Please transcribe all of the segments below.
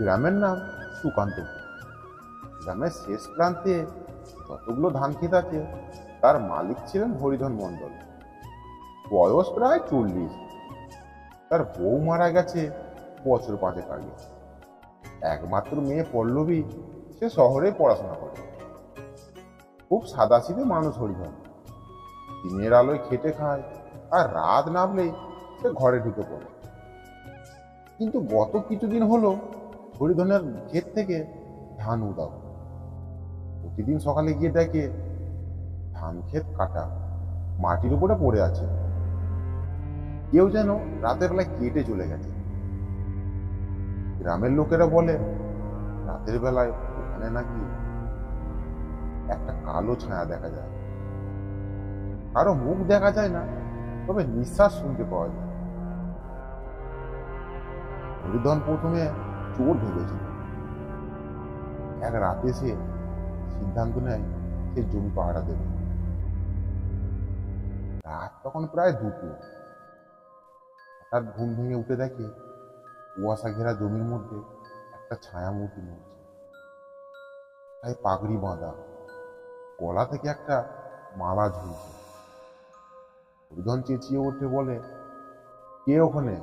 গ্রামের নাম সুকান্তপুর। গ্রামের শেষ প্রান্তে যতগুলো ধান ক্ষেত আছে, তার মালিক ছিলেন হরিধন মণ্ডল। বয়স প্রায় চল্লিশ। তার বউ মারা গেছে বছর পাঁচেক আগে। একমাত্র মেয়ে পল্লবী, সে শহরে পড়াশোনা করে। খুব সাদাসিধে মানুষ হরিধন। দিনের আলোয় খেটে খায় আর রাত নামলেই সে ঘরে ঢুকে পড়ে। কিন্তু গত কিছুদিন হলো হরিধনের ক্ষেত থেকে ধান উদাও প্রতিদিন সকালে গিয়ে দেখে ধান ক্ষেত কাটা, মাটির উপরে পড়ে আছে। কেউ যেন রাতের বেলায় কেটে চলে গেছে। গ্রামের লোকেরা বলে, রাতের বেলায় ওখানে নাকি একটা কালো ছায়া দেখা যায়। কারও মুখ দেখা যায় না, তবে নিঃশ্বাস শুনতে পাওয়া যায়। হরিধন প্রথমে চোর ভেবেছিল এক রাতে সে সিদ্ধান্ত নেয় সে জমি পাহারা দেবে। রাত তখন প্রায় দুপুর। হঠাৎ ঘুম ভেঙে উঠে দেখে কুয়াশা ঘেরা জমির মধ্যে একটা ছায়া মূর্তি নড়ছে তাই পাগড়ি বাঁধা। গলা থেকে একটা মালা ঝুলছে। হরিধন চেঁচিয়ে উঠে বলে, কে ওখানে?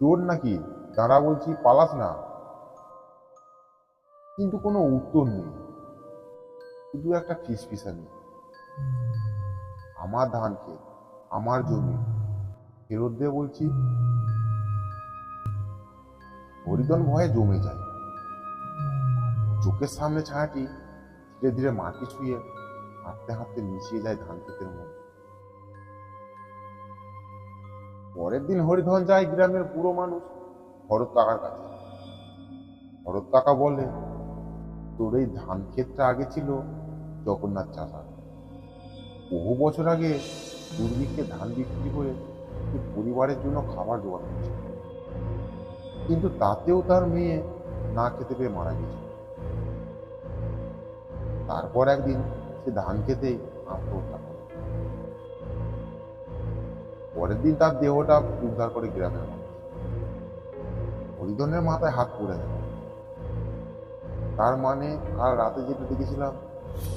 চোর নাকি? দাঁড়া বলছি, পালাস না। কিন্তু কোনো উত্তর নেই। শুধু একটা ফিসফিসানি আমার ধান আমার জমি ফেরত দে বলছি, হরিদন ভয়ে জমে যায়। চোখের সামনে ছায়াটি ধীরে ধীরে মাটি ছুঁয়ে হাঁটতে হাঁটতে মিশিয়ে যায় ধান ক্ষেতের মধ্যে। পরের দিন হরিধন যায় গ্রামের পুরো মানুষ, ভরত কাকার কাছে। ভরত কাকা বলে তোর এই ধান ক্ষেতটা আগে ছিল জগন্নাথ চাষা। বহু বছর আগে দুর্ভিক্ষে ধান বিক্রি করে পরিবারের জন্য খাবার জোগাড় করছে। কিন্তু তাতেও তার মেয়ে না খেতে পেয়ে মারা গেছে। তারপর একদিন সে ধান খেতেই আত্মহত্যা করে। পরের দিন তার দেহটা উদ্ধার করে গ্রামের মানুষ। হরিধনের মাথায় হাত পড়ে গেল তার মানে কাল রাতে যেটা দেখেছিলাম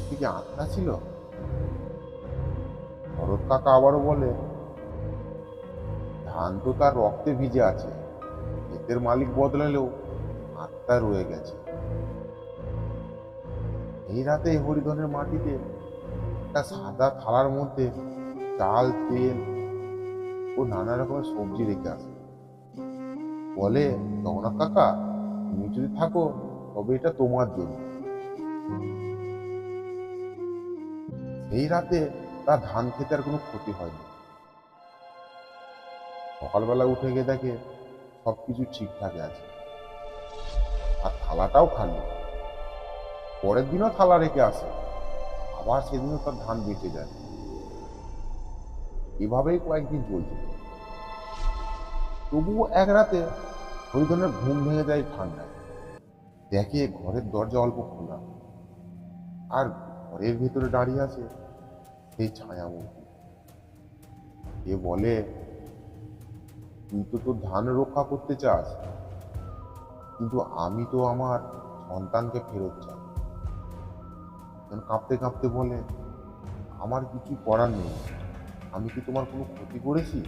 সে কি আত্মা ছিল? ভরত কাকা আবারও বলে, ধান তো তার রক্তে ভিজে আছে, ক্ষেতের মালিক বদলালেও আত্মা রয়ে গেছে। এই রাতে হরিধনের মাটিতে একটা সাদা থালার মধ্যে চাল, তেল ও নানা রকমের সবজি রেখে আসে। বলে জগন্নাথ কাকা, তুমি যদি থাকো তবে এটা তোমার জন্য। এই রাতে তার ধান খেতে আর কোনো ক্ষতি হয়নি। সকালবেলা উঠে গিয়ে দেখে সবকিছু ঠিকঠাক আছে। আর থালাটাও খালি। পরের দিনও থালা রেখে আসে। আবার সেদিনও তার ধান বেঁচে যায়। এভাবেই কয়েকদিন চলছে। তবুও এক রাতে হরিধনের ঘুম ভেঙে যায় ঠান্ডায়। দেখে ঘরের দরজা অল্প খোলা। আর ঘরের ভেতরে দাঁড়িয়ে আছে সেই ছায়া মূর্তি এ বলে, তুই তো তোর ধান রক্ষা করতে চাস, কিন্তু আমি তো আমার সন্তানকে ফেরত চাই। কাঁপতে কাঁপতে বলে, আমার কিছু করার নেই। আমি কি তোমার কোনো ক্ষতি করেছি?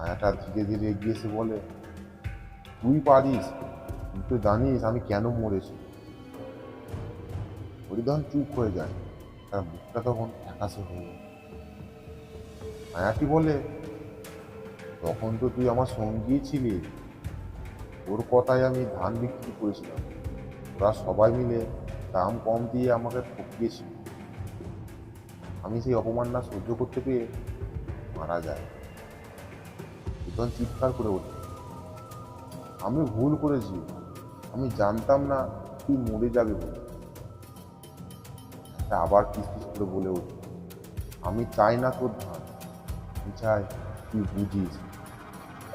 আয়াটা ধীরে ধীরে এগিয়ে এসে বলে, তুই পারিস তুই জানিস আমি কেন মরেছি? হরিধন চুপ হয়ে যায়। তার মুখটা তখন ফ্যাকাশে হয়ে যায়। মায়াটি বলে, তখন তো তুই আমার সঙ্গী ছিলি। ওর কথায় আমি ধান বিক্রি করেছিলাম। ওরা সবাই মিলে দাম কম দিয়ে আমাকে ঠকিয়েছিল। আমি সেই অপমানটা সহ্য করতে পেরে মারা যায়। চিৎকার করে ওঠে আমি ভুল করেছি। আমি জানতাম না তুই মরে যাবে বলে। আবার পিস করে বলে ওঠে আমি চাই না তোর ধান আমি চাই তুই বুঝিস,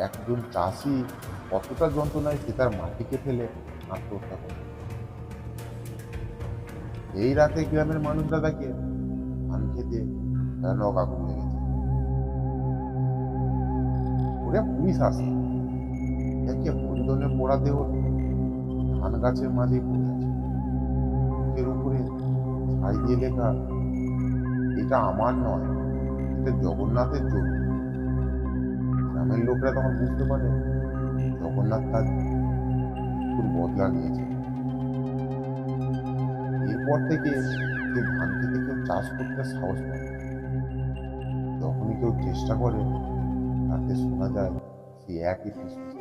একজন চাষি কতটা যন্ত্রণায় সে তার মাটিকে ফেলে আত্মহত্যা করে। এই রাতে গ্রামের মানুষরা দেখে ধান খেতে ভয়ানক আগুন লেগেছে ওরে পুলিশ আসে। দেখে হরিধনের পোড়া দেহ ধান গাছের মাঝে পড়ে আছে মুখের উপরে ছাই দিয়ে লেখা, এটা আমার নয়, এটা জগন্নাথের জন্য গ্রামের লোকরা তখন বুঝতে পারে জগন্নাথ তার বদলা নিয়েছে। এরপর থেকে সে ধান খেতে কেউ চাষ করতে সাহস পায় যখনই কেউ চেষ্টা করে, তাতে শোনা যায় সে একই ফিসফিস